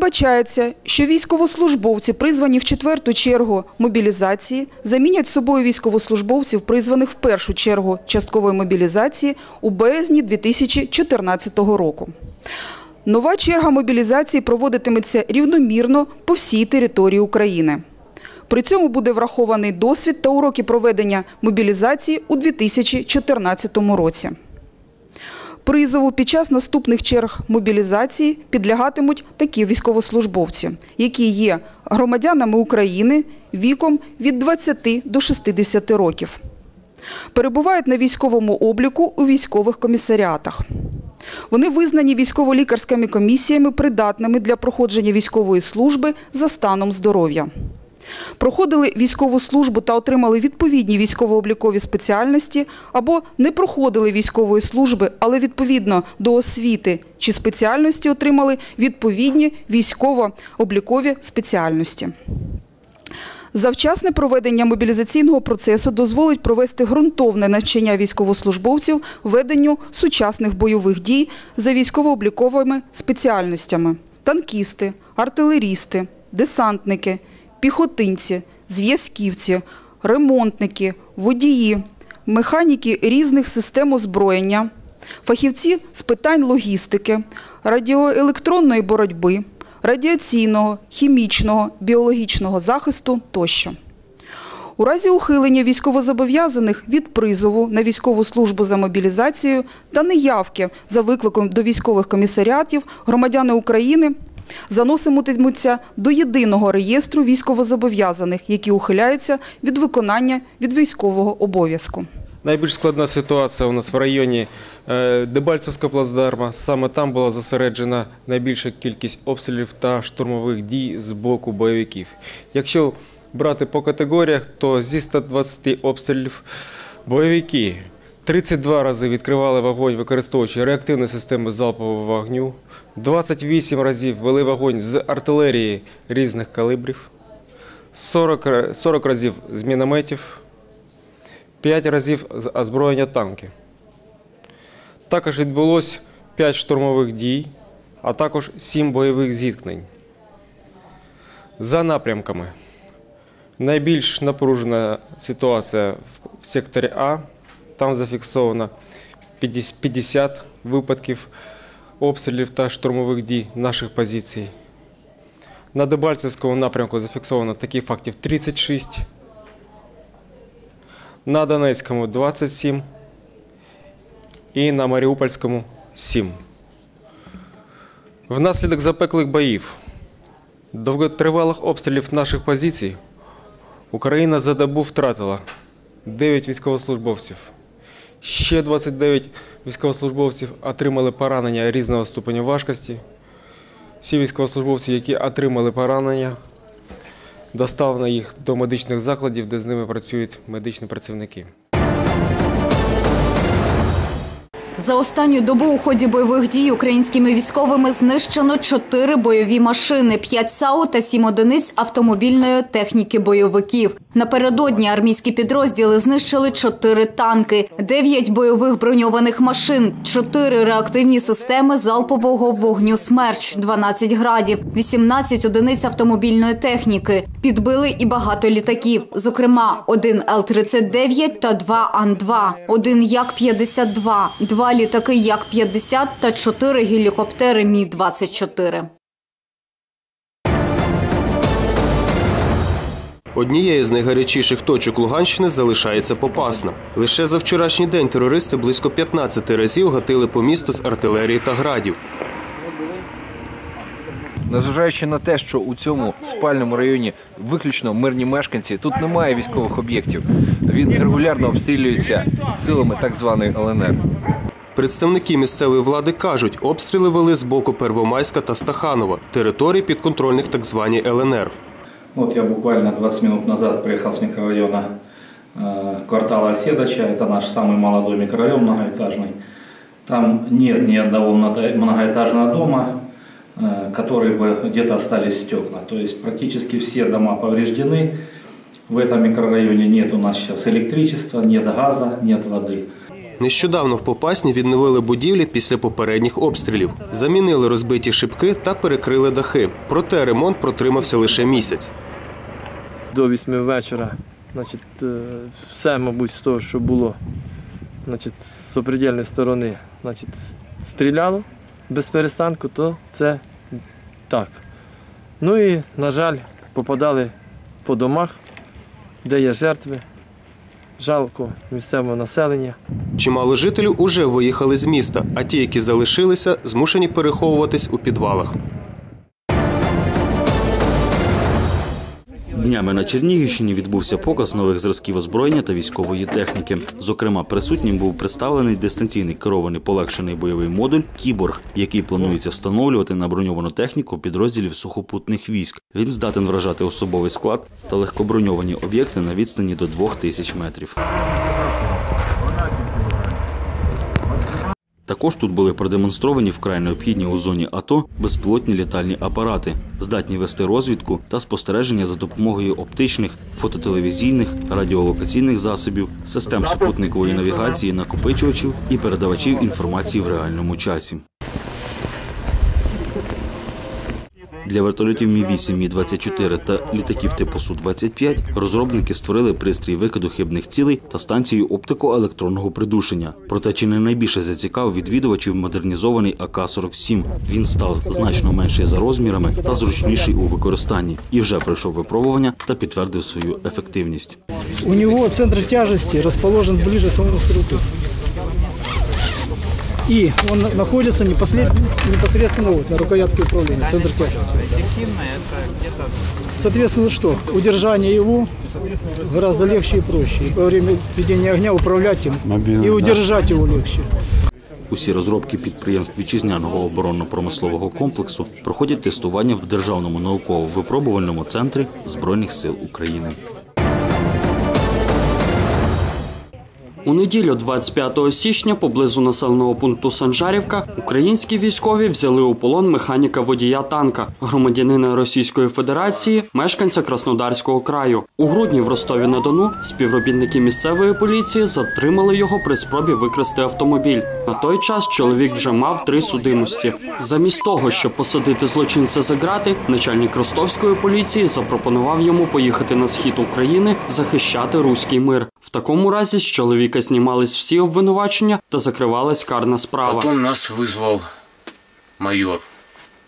Передбачається, що військовослужбовці, призвані в четверту чергу мобілізації, замінять собою військовослужбовців, призваних в першу чергу часткової мобілізації у березні 2014 року. Нова черга мобілізації проводитиметься рівномірно по всій території України. При цьому буде врахований досвід та уроки проведення мобілізації у 2014 році. Призову під час наступних черг мобілізації підлягатимуть такі військовослужбовці, які є громадянами України віком від 20 до 60 років. Перебувають на військовому обліку у військових комісаріатах. Вони визнані військово-лікарськими комісіями придатними для проходження військової служби за станом здоров'я. Проходили військову службу та отримали відповідні військово-облікові спеціальності або не проходили військової служби, але відповідно до освіти чи спеціальності отримали відповідні військово-облікові спеціальності. Завчасне проведення мобілізаційного процесу дозволить провести ґрунтовне навчання військовослужбовців веденню сучасних бойових дій за військово-обліковими спеціальностями – танкісти, артилерісти, десантники, піхотинці, зв'язківці, ремонтники, водії, механіки різних систем озброєння, фахівці з питань логістики, радіоелектронної боротьби, радіаційного, хімічного, біологічного захисту тощо. У разі ухилення військовозобов'язаних від призову на військову службу за мобілізацією та неявки за викликом до військових комісаріатів громадяни України заноситимуться до єдиного реєстру військовозобов'язаних, які ухиляються від виконання від військового обов'язку. Найбільш складна ситуація у нас в районі е, Дебальцевського плацдарма. Саме там була зосереджена найбільша кількість обстрілів та штурмових дій з боку бойовиків. Якщо брати по категоріях, то зі 120 обстрілів бойовики 32 рази відкривали вогонь, використовуючи реактивні системи залпового вогню, 28 разів вели вогонь з артилерії різних калибрів, 40, 40 разів з мінометів. 5 разів з озброєння танків. Також відбулось 5 штурмових дій, а також 7 бойових зіткнень. За напрямками. Найбільш напружена ситуація в секторі А. Там зафіксовано 50 50 випадків обстрілів та штурмових дій наших позицій. На Дебальцевському напрямку зафіксовано таких фактів 36 на Донецькому 27 і на Маріупольському 7. Внаслідок запеклих боїв, довготривалих обстрілів наших позицій, Україна за добу втратила 9 військовослужбовців. Ще 29 військовослужбовців отримали поранення різного ступеня важкості. Всі військовослужбовці, які отримали поранення, доставлено їх до медичних закладів, де з ними працюють медичні працівники. За останню добу у ході бойових дій українськими військовими знищено чотири бойові машини, п'ять САУ та сім одиниць автомобільної техніки бойовиків. Напередодні армійські підрозділи знищили чотири танки, дев'ять бойових броньованих машин, чотири реактивні системи залпового вогню «Смерч», 12 градів, 18 одиниць автомобільної техніки. Підбили і багато літаків, зокрема, один Л-39 та два Ан-2, один Як-52, два літаки Як-50 та чотири гелікоптери Мі-24. Однією з найгарячіших точок Луганщини залишається Попасна. Лише за вчорашній день терористи близько 15 разів гатили по місту з артилерії та градів. Незважаючи на те, що у цьому спальному районі виключно мирні мешканці, тут немає військових об'єктів. Він регулярно обстрілюється силами так званої ЛНР. Представники місцевої влади кажуть, обстріли вели з боку Первомайська та Стаханова, територій підконтрольних так званій ЛНР. Вот я буквально 20 минут назад приехал с микрорайона э, квартала Оседача. Это наш самый молодой микрорайон многоэтажный. Там нет ни одного много- многоэтажного дома, э, который бы где-то остались стекла. То есть практически все дома повреждены. В этом микрорайоне нет у нас сейчас электричества, нет газа, нет воды. Нещодавно в Попасні відновили будівлі після попередніх обстрілів, замінили розбиті шибки та перекрили дахи. Проте ремонт протримався лише місяць. до 8 вечора. Значить, е, все, мабуть, з того, що було значить, з опридільної сторони значить, стріляло без перестанку, то це так. Ну і, на жаль, попадали по домах, де є жертви. Жалко місцевого населення. Чимало жителів уже виїхали з міста, а ті, які залишилися, змушені переховуватись у підвалах. Днями на Чернігівщині відбувся показ нових зразків озброєння та військової техніки. Зокрема, присутнім був представлений дистанційний керований полегшений бойовий модуль Кіборг, який планується встановлювати на броньовану техніку підрозділів сухопутних військ. Він здатен вражати особовий склад та легкоброньовані об'єкти на відстані до 2000 метрів. Також тут були продемонстровані вкрай необхідні у зоні АТО безпілотні літальні апарати, здатні вести розвідку та спостереження за допомогою оптичних, фототелевізійних, радіолокаційних засобів, систем супутникової навігації, накопичувачів і передавачів інформації в реальному часі. Для вертольотів Мі-8, Мі-24 та літаків типу Су-25 розробники створили пристрій викиду хибних цілей та станцію оптико-електронного придушення. Проте чи не найбільше зацікавив відвідувачів модернізований АК-47. Він став значно менший за розмірами та зручніший у використанні і вже пройшов випробування та підтвердив свою ефективність. У него центр тяжести расположен ближе самому стрелку. И он находится непосредственно, непосредственно вот на рукоятке управления, центр тяжести. Соответственно, что? Удержание его гораздо легче и проще. И во время ведения огня управлять им и удержать его легче. Усі розробки підприємств вітчизняного оборонно-промислового комплексу проходять тестування в Державному науково-випробувальному центрі Збройних сил України. У неділю 25 січня поблизу населеного пункту Санжарівка українські військові взяли у полон механіка водія танка, громадянина Російської Федерації, мешканця Краснодарського краю. У грудні в Ростові на Дону співробітники місцевої поліції затримали його при спробі викрасти автомобіль. На той час чоловік вже мав три судимості. Замість того, щоб посадити злочинця за грати, начальник ростовської поліції запропонував йому поїхати на схід України захищати руський мир. В такому разі з чоловіка знімались всі обвинувачення та закривалась карна справа. Потом нас вызвал майор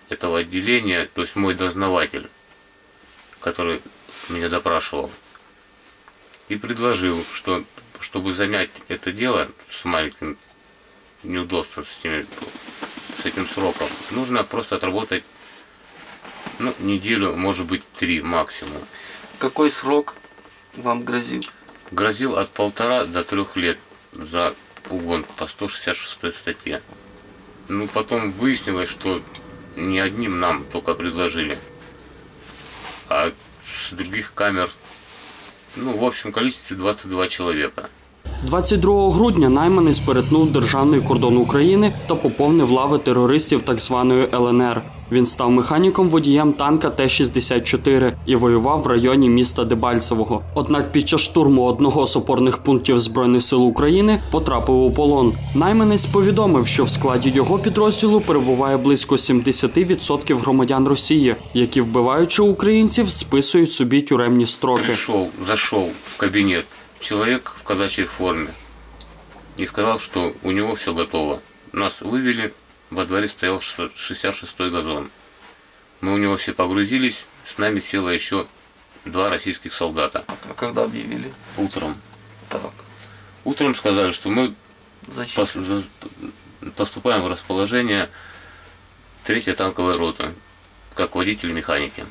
этого отделения, то есть мой дознаватель, который меня допрашивал, и предложил, что чтобы замять это дело с маленьким неудобством с, этими- с этим сроком, нужно просто отработать ну, неделю, может быть, три максимум. Какой срок вам грозил? Грозил от полтора до трех лет за угон по 166 статье. Ну, потом выяснилось, что не одним нам только предложили, а с других камер, ну, в общем количестве 22 человека. 22 грудня найманець перетнув державний кордон України та поповнив лави терористів так званої ЛНР. Він став механіком водієм танка Т-64 і воював в районі міста Дебальцевого. Однак під час штурму одного з опорних пунктів Збройних сил України потрапив у полон. Найманець повідомив, що в складі його підрозділу перебуває близько 70% громадян Росії, які, вбиваючи українців, списують собі тюремні строки. Пришел, зашел в кабинет человек в казачьей форме и сказал, что у него все готово. Нас вывели, во дворе стоял 66-й газон. Мы у него все погрузились, с нами село еще два российских солдата. А когда объявили? Утром. Так. Утром сказали, что мы Зачем? пос- за- поступаем в расположение третьей танковой роты, как водитель механики.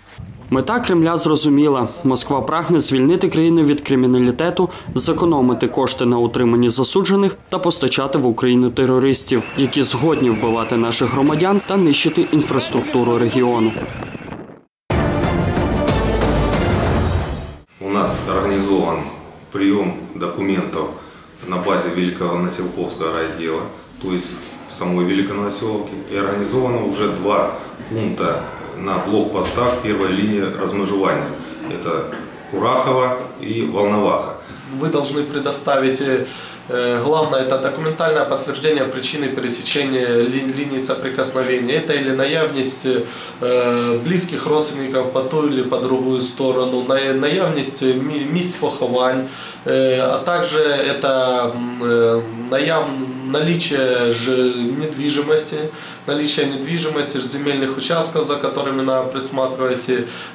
Мета Кремля зрозуміла: Москва прагне звільнити країну від криміналітету, зекономити кошти на утриманні засуджених та постачати в Україну терористів, які згодні вбивати наших громадян та нищити інфраструктуру регіону. У нас организован прием документов на базе Великого Населковского райотдела, то есть в самой Великонаселовке. И организовано два пункта на блокпостах первой линии размежевания. Это Курахова и Волноваха. Вы должны предоставить э, Э, Главное – это документальное подтверждение причины пересечения ли- линий соприкосновения. Это или наявность э, близких родственников по ту или по другую сторону, на- наявность ми- місць поховань, э, а также это э, наяв, наличие ж недвижимости, наличие недвижимости, ж земельных участков, за которыми надо присматривать,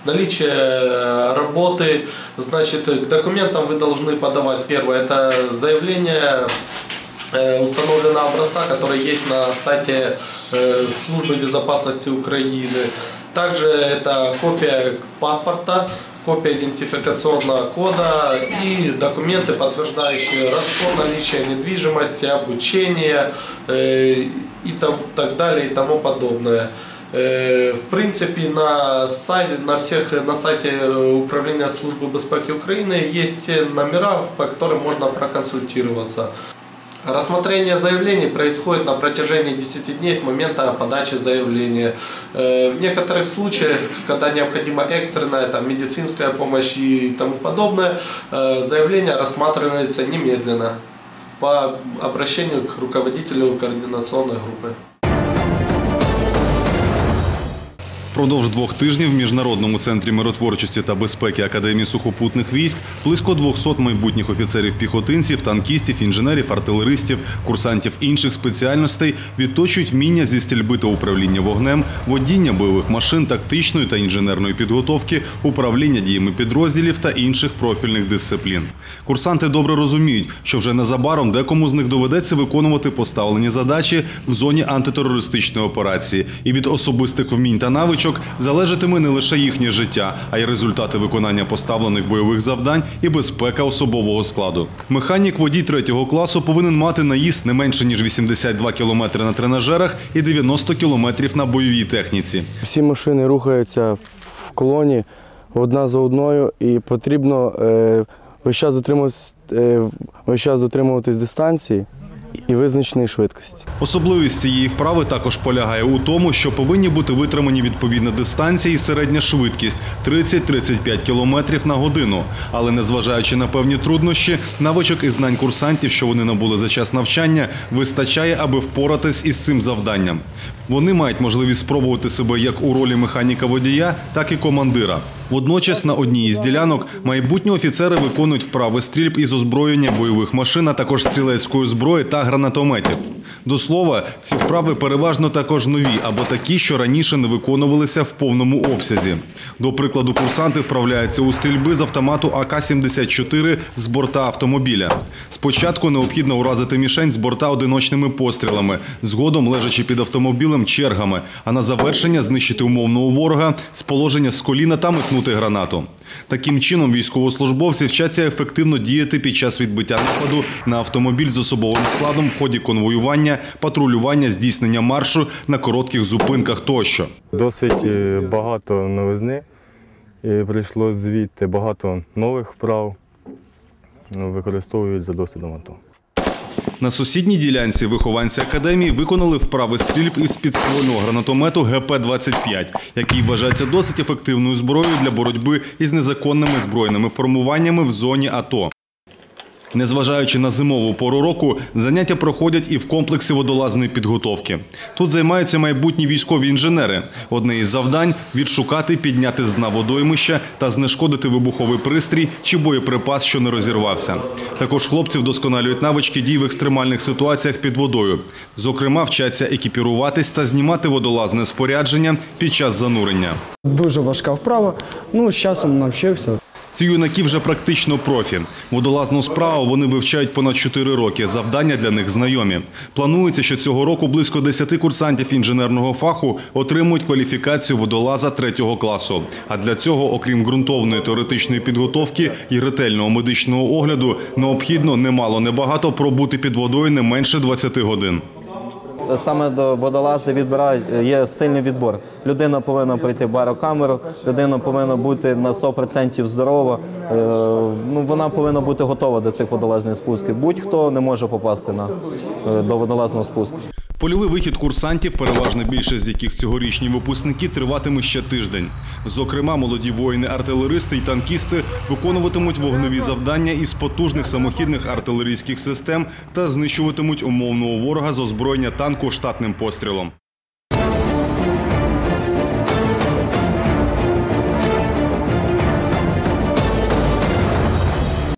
наличие э, работы. Значит, к документам вы должны подавать первое, это заявление э, установленного образца, который есть на сайте э, Службы безопасности Украины. Также это копия паспорта, копия идентификационного кода и документы, подтверждающие родство, наличие недвижимости, обучение э, и так далее и тому подобное. Э, В принципе, на сайте, на всех, на сайте э, Управления службы безопасности Украины есть все номера, по которым можно проконсультироваться. Рассмотрение заявлений происходит на протяжении 10 дней с момента подачи заявления. Э, В некоторых случаях, когда необходима экстренная там, медицинская помощь и тому подобное, заявление рассматривается немедленно по обращению к руководителю координационной группы. Впродовж двох тижнів в Міжнародному центрі миротворчості та безпеки Академії сухопутних військ близько 200 майбутніх офіцерів-піхотинців, танкістів, інженерів, артилеристів, курсантів інших спеціальностей відточують вміння зі стрільби та управління вогнем, водіння бойових машин, тактичної та інженерної підготовки, управління діями підрозділів та інших профільних дисциплін. Курсанти добре розуміють, що вже незабаром декому з них доведеться виконувати поставлені задачі в зоні антитерористичної операції, і від особистих вмінь та навичок залежатиме не лише їхнє життя, а й результати виконання поставлених бойових завдань і безпека особового складу. Механік водій третього класу повинен мати наїзд не менше ніж 82 км на тренажерах і 90 км на бойовій техніці. Всі машини рухаються в колоні одна за одною, і потрібно е, е, весь час дотримуватись дистанції і визначеної швидкості. Особливість цієї вправи також полягає у тому, що повинні бути витримані відповідна дистанція і середня швидкість 30-35 км на годину. Але незважаючи на певні труднощі, навичок і знань курсантів, що вони набули за час навчання, вистачає, аби впоратись із цим завданням. Вони мають можливість спробувати себе як у ролі механіка водія, так і командира. Водночас на одній із ділянок майбутні офіцери виконують вправи стрільб із озброєння бойових машин, а також стрілецької зброї та гранатометів. До слова, ці вправи переважно також нові або такі, що раніше не виконувалися в повному обсязі. До прикладу, курсанти вправляються у стрільби з автомату АК-74 з борта автомобіля. Спочатку необхідно уразити мішень з борта одиночними пострілами, згодом лежачи під автомобілем чергами, а на завершення знищити умовного ворога з положення з коліна та метнути гранату. Таким чином, військовослужбовці вчаться ефективно діяти під час відбиття нападу на автомобіль з особовим складом в ході конвоювання, патрулювання, здійснення маршу на коротких зупинках тощо. Досить е, багато новизни. І прийшло звідти багато нових вправ. ну, Використовують за досвідом АТО. На сусідній ділянці вихованці академії виконали вправи стрільб із підствольного гранатомету ГП-25, який вважається досить ефективною зброєю для боротьби із незаконними збройними формуваннями в зоні АТО. Незважаючи на зимову пору року, заняття проходять і в комплексі водолазної підготовки. Тут займаються майбутні військові інженери. Одне із завдань відшукати, підняти з дна водоймища та знешкодити вибуховий пристрій чи боєприпас, що не розірвався. Також хлопці вдосконалюють навички дій в екстремальних ситуаціях під водою. Зокрема, вчаться екіпіруватись та знімати водолазне спорядження під час занурення. Дуже важка вправа. Ну, з часом навчився. Ці юнаки вже практично профі. Водолазну справу вони вивчають понад 4 роки. Завдання для них знайомі. Планується, що цього року близько 10 курсантів інженерного фаху отримують кваліфікацію водолаза третього класу. А для цього, окрім ґрунтовної теоретичної підготовки і ретельного медичного огляду, необхідно немало небагато пробути під водою не менше 20 годин. Саме до водолази відбирають є сильний відбор. Людина повинна пройти барокамеру, людина повинна бути на 100% здорова. Е, Ну вона повинна бути готова до цих водолазних спусків. Будь-хто не може попасти на е, до водолазного спуску. Польовий вихід курсантів, переважна більшість з яких цьогорічні випускники, триватиме ще тиждень. Зокрема, молоді воїни-артилеристи і танкісти виконуватимуть вогневі завдання із потужних самохідних артилерійських систем та знищуватимуть умовного ворога з озброєння танку штатним пострілом.